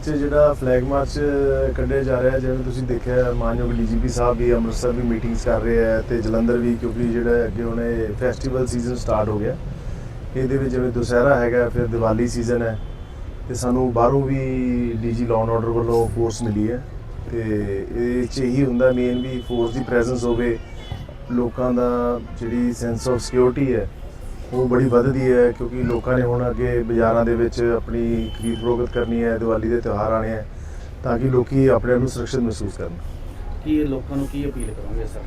ਇਹਦੇ ਚ ਜਿਹੜਾ ਫਲੈਗ ਮਾਰਚ ਕੱਢਿਆ ਜਾ ਰਿਹਾ, ਜਿਵੇਂ ਤੁਸੀਂ ਦੇਖਿਆ, ਮਾਨਯੋਗ ਡੀਜੀਪੀ ਸਾਹਿਬ ਵੀ ਅੰਮ੍ਰਿਤਸਰ ਵੀ ਮੀਟਿੰਗਸ ਕਰ ਰਹੇ ਆ ਤੇ ਜਲੰਧਰ ਵੀ, ਕਿਉਂਕਿ ਜਿਹੜਾ ਅੱਗੇ ਹੁਣੇ ਫੈਸਟੀਵਲ ਸੀਜ਼ਨ ਸਟਾਰਟ ਹੋ ਗਿਆ। ਇਹਦੇ ਵਿੱਚ ਜਿਵੇਂ ਦੁਸਹਿਰਾ ਹੈਗਾ, ਫਿਰ ਦੀਵਾਲੀ ਸੀਜ਼ਨ ਹੈ ਤੇ ਸਾਨੂੰ ਬਾਹਰੋਂ ਵੀ ਡੀਜੀ ਲਾਅ ਐਂਡ ਆਰਡਰ ਵੱਲੋਂ ਫੋਰਸ ਮਿਲੀ ਹੈ ਤੇ ਇਹ ਚ ਇਹੀ ਹੁੰਦਾ ਮੇਨ ਵੀ ਫੋਰਸ ਦੀ ਪ੍ਰੈਜ਼ੈਂਸ ਹੋਵੇ, ਲੋਕਾਂ ਦਾ ਜਿਹੜੀ ਸੈਂਸ ਆਫ ਸਿਕਿਉਰਿਟੀ ਹੈ ਉਹ ਬੜੀ ਵੱਧਦੀ ਹੈ ਕਿਉਂਕਿ ਲੋਕਾਂ ਨੇ ਹੁਣ ਅੱਗੇ ਬਾਜ਼ਾਰਾਂ ਦੇ ਵਿੱਚ ਆਪਣੀ ਖਰੀਦ ਫਰੋਖਤ ਕਰਨੀ ਹੈ ਦੀਵਾਲੀ ਦੇ ਤਿਉਹਾਰ ਆਣੇ ਹੈ ਤਾਂ ਕਿ ਲੋਕੀ ਆਪਣੇ ਆਪ ਨੂੰ ਸੁਰੱਖਿਅਤ ਮਹਿਸੂਸ ਕਰਨ। ਕੀ ਇਹ ਲੋਕਾਂ ਨੂੰ ਕੀ ਅਪੀਲ ਕਰੋਗੇ ਸਰ?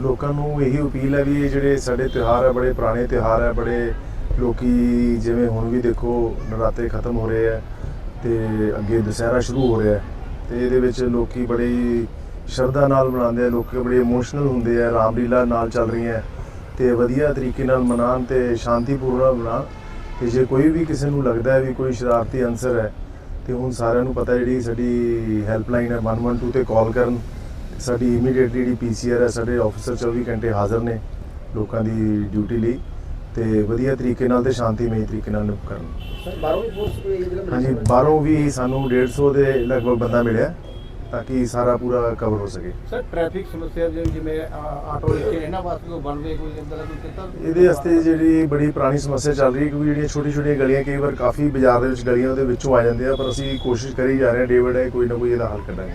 ਲੋਕਾਂ ਨੂੰ ਇਹੀ ਅਪੀਲ ਹੈ ਵੀ ਇਹ ਜਿਹੜੇ ਸਾਡੇ ਤਿਉਹਾਰ ਹੈ ਬੜੇ ਪੁਰਾਣੇ ਤਿਉਹਾਰ ਹੈ ਬੜੇ ਲੋਕੀ ਜਿਵੇਂ ਹੁਣ ਵੀ ਦੇਖੋ ਨਰਾਤੇ ਖਤਮ ਹੋ ਰਹੇ ਹੈ ਤੇ ਅੱਗੇ ਦੁਸਹਿਰਾ ਸ਼ੁਰੂ ਹੋ ਰਿਹਾ ਤੇ ਇਹਦੇ ਵਿੱਚ ਲੋਕੀ ਬੜੀ ਸ਼ਰਧਾ ਨਾਲ ਮਨਾਉਂਦੇ ਆ ਲੋਕੀ ਬੜੇ ਇਮੋਸ਼ਨਲ ਹੁੰਦੇ ਆ ਰਾਮਲੀਲਾ ਨਾਲ ਚੱਲ ਰਹੀਆਂ ਹੈ। ਤੇ ਵਧੀਆ ਤਰੀਕੇ ਨਾਲ ਮਨਾਉਣ ਤੇ ਸ਼ਾਂਤੀਪੂਰਨ ਮਨਾਉਣ। ਤੇ ਜੇ ਕੋਈ ਵੀ ਕਿਸੇ ਨੂੰ ਲੱਗਦਾ ਹੈ ਵੀ ਕੋਈ ਸ਼ਰਾਰਤੀ ਅਨਸਰ ਹੈ ਤੇ ਹੁਣ ਸਾਰਿਆਂ ਨੂੰ ਪਤਾ ਜਿਹੜੀ ਸਾਡੀ ਹੈਲਪਲਾਈਨ ਹੈ 112 ਤੇ ਕਾਲ ਕਰਨ। ਸਾਡੀ ਇਮੀਡੀਏਟਲੀ ਜਿਹੜੀ ਪੀਸੀਆਰ ਹੈ ਸਾਡੇ ਆਫੀਸਰ 24 ਘੰਟੇ ਹਾਜ਼ਰ ਨੇ ਲੋਕਾਂ ਦੀ ਡਿਊਟੀ ਲਈ। ਤੇ ਵਧੀਆ ਤਰੀਕੇ ਨਾਲ ਤੇ ਸ਼ਾਂਤੀਮਈ ਤਰੀਕੇ ਨਾਲ ਨਿਪ ਕਰਨ। ਸਰ ਬਾਹਰੋਂ ਵੀ ਫੋਰਸ ਹਾਂਜੀ ਬਾਹਰੋਂ ਵੀ ਸਾਨੂੰ 150 ਦੇ ਲਗਭਗ ਬੰਦਾ ਮਿਲਿਆ। ਤਾਂ ਕਿ ਸਾਰਾ ਪੂਰਾ ਕਵਰ ਹੋ ਸਕੇ। ਸਰ ਟ੍ਰੈਫਿਕ ਸਮੱਸਿਆ ਜਿਵੇਂ ਆਟੋ ਰਿਕਸ਼ੇ ਇਹਨਾਂ ਵਾਸਤੇ ਕੋਈ ਬਣਵੇ ਕੋਈ ਇਦਾਂ ਦਾ ਕੋਈ ਕਿਤਾ? ਇਹਦੇ ਵਾਸਤੇ ਜਿਹੜੀ ਬੜੀ ਪੁਰਾਣੀ ਸਮੱਸਿਆ ਚੱਲ ਰਹੀ ਹੈ ਕਿਉਂਕਿ ਜਿਹੜੀਆਂ ਛੋਟੀ ਛੋਟੀਆਂ ਗਲੀਆਂ ਕਈ ਵਾਰ ਕਾਫੀ ਬਾਜ਼ਾਰ ਦੇ ਵਿੱਚ ਗਲੀਆਂ ਉਹਦੇ ਵਿੱਚੋਂ ਆ ਜਾਂਦੇ ਆ ਪਰ ਅਸੀਂ ਕੋਸ਼ਿਸ਼ ਕਰੀ ਜਾ ਰਹੇ ਹਾਂ ਡੇ ਬਾਏ ਕੋਈ ਨਾ ਕੋਈ ਇਹਦਾ ਹੱਲ ਕੱਢਾਂਗੇ।